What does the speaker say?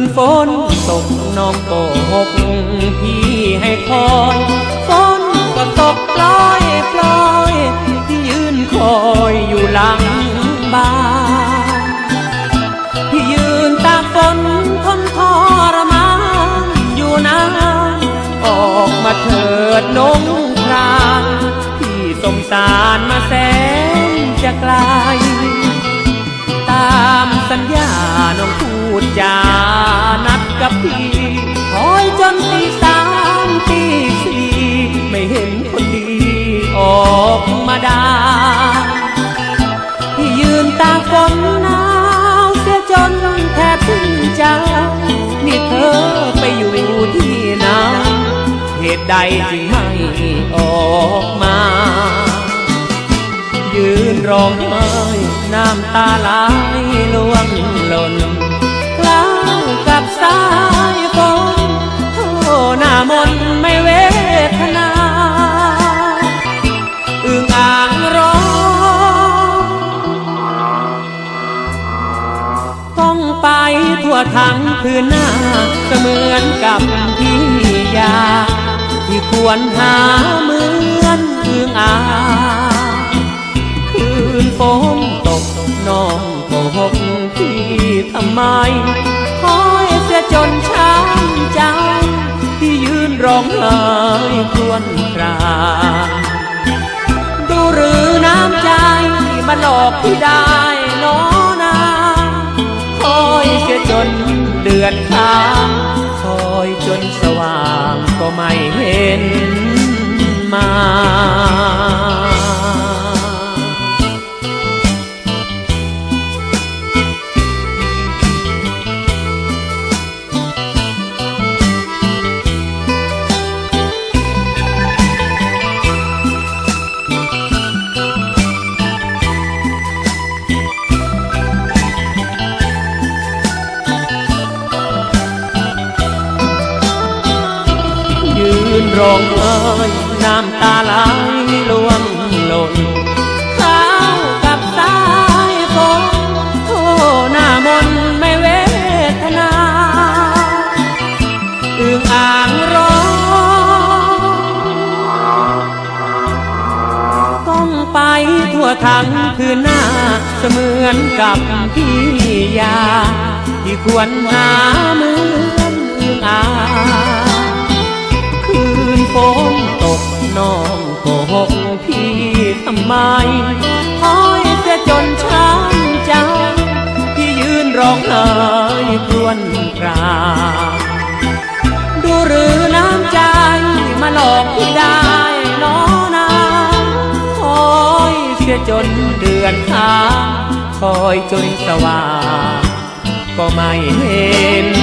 นฝนตกน้องโกหกพี่ให้คอยฝนก็ตกปล่อยปล่อยพี่ยืนคอยอยู่หลังบ้านพี่ยืนตากฝนทนทรมานอยู่นานออกมาเถิดนงครานพี่สงสารมาแสนจะไกล แทบถึงใจนี่เธอไปอยู่ที่ไหนเหตุใดจึงไม่ออกมา ยืนร้องไห้น้ำตาไหลล่วงหล่น ทั่วทั้งพื้นหน้าเสมือนกับพี่ยา ที่ควรหาเหมือนอึ่งอาคืนฝนตกน้องโกหกพี่ทำไมคอยเสียจนช้ำใจที่ยืนร้องไห้ครวญคราดูหรือน้ำใจมาหลอกพี่ได้น้อน อ นร้องไห้น้ำตาไหลล่วงหล่นข้าวกับสายฝนโทหน้ามนไม่เวทนาอึ่งอ่างร้องต้องไปทั่วทั้งคืนหน้าเสมือนกับพี่ยา ที่ควรหาเหมือนอึ่งอ่าง ฝนตกน้องโกหกพี่ทำไมคอยเสียจนช้ำใจพี่ยืนร้องไห้ครวญครางดูหรือน้ำใจมาหลอกพี่ได้น้อนาคอยเสียจนเดือนค้างคอยจนสว่างก็ไม่เห็น